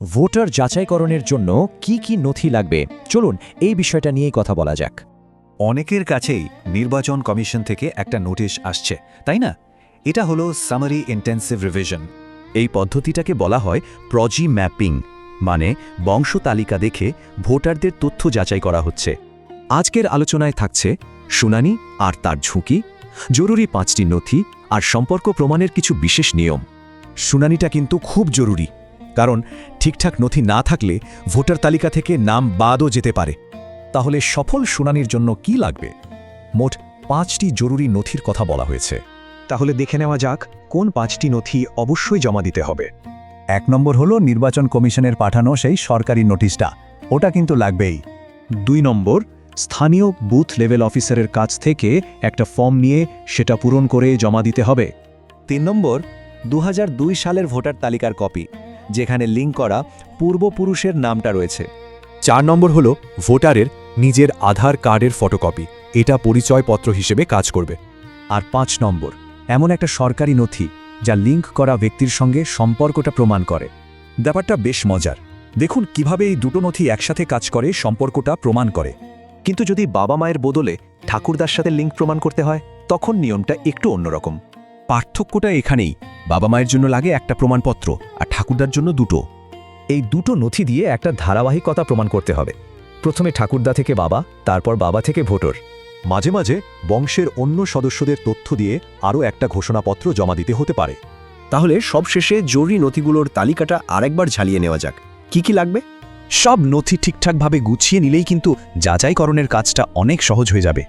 Voter যাচাইকরণের জন্য কি কি নথি লাগবে? চলুন, এই বিষয়টা নিয়েই কথা বলা যাক। অনেকের কাছেই নির্বাচন কমিশন থেকে একটা নোটিশ আসছে, তাই না? এটা হলো সামারি ইন্টেন্সিভ রিভিশন এই পদ্ধতিটাকে বলা হয় প্রজি ম্যাপিং মানে বংশ তালিকা দেখে ভোটারদের তথ্য যাচাই করা হচ্ছে। আজকের আলোচনায় থাকছে শুনানি আর তার ঝুঁকি, জরুরি পাঁচটি নথি আর সম্পর্ক প্রমাণের কিছু বিশেষ নিয়ম। শুনানিটা কিন্তু খুব জরুরি। কারণ ঠিকঠাক নথি না থাকলে ভোটার তালিকা থেকে নাম বাদও যেতে পারে। তাহলে সফল শুনানির জন্য কি লাগবে? মোট পাঁচটি জরুরি নথির কথা বলা হয়েছে। তাহলে দেখে নেওয়া যাক কোন পাঁচটি নথি অবশ্যই জমা দিতে হবে। এক নম্বর হলো নির্বাচন কমিশনের পাঠানো সেই সরকারি নোটিশটা। ওটা কিন্তু লাগবেই। দুই নম্বর, স্থানীয় বুথ লেভেল অফিসারের কাছ থেকে একটা ফর্ম নিয়ে সেটা পূরণ করে জমা দিতে হবে। তিন নম্বর দু হাজার দুই সালের ভোটার তালিকার কপি। যেখানে লিঙ্ক করা পূর্বপুরুষের নামটা রয়েছে। চার নম্বর হলো ভোটারের নিজের আধার কার্ডের ফটোকপি। এটা পরিচয়পত্র হিসেবে কাজ করবে। আর পাঁচ নম্বর, এমন একটা সরকারি নথি যা লিঙ্ক করা ব্যক্তির সঙ্গে সম্পর্কটা প্রমাণ করে। ব্যাপারটা বেশ মজার। দেখুন কীভাবে এই দুটো নথি একসাথে কাজ করে, সম্পর্কটা প্রমাণ করে। কিন্তু যদি বাবা মায়ের বদলে ঠাকুরদার সাথে লিঙ্ক প্রমাণ করতে হয়, তখন নিয়মটা একটু অন্যরকম। পার্থক্যটা এখানেই। বাবা মায়ের জন্য লাগে একটা প্রমাণপত্র, আর ঠাকুরদার জন্য দুটো। এই দুটো নথি দিয়ে একটা ধারাবাহিকতা প্রমাণ করতে হবে। প্রথমে ঠাকুরদা থেকে বাবা, তারপর বাবা থেকে ভোটর। মাঝে মাঝে বংশের অন্য সদস্যদের তথ্য দিয়ে আরও একটা ঘোষণাপত্র জমা দিতে হতে পারে। তাহলে সবশেষে জরুরি নথিগুলোর তালিকাটা আরেকবার ঝালিয়ে নেওয়া যাক। কি কি লাগবে? সব নথি ঠিকঠাকভাবে গুছিয়ে নিলেই কিন্তু যাচাইকরণের কাজটা অনেক সহজ হয়ে যাবে।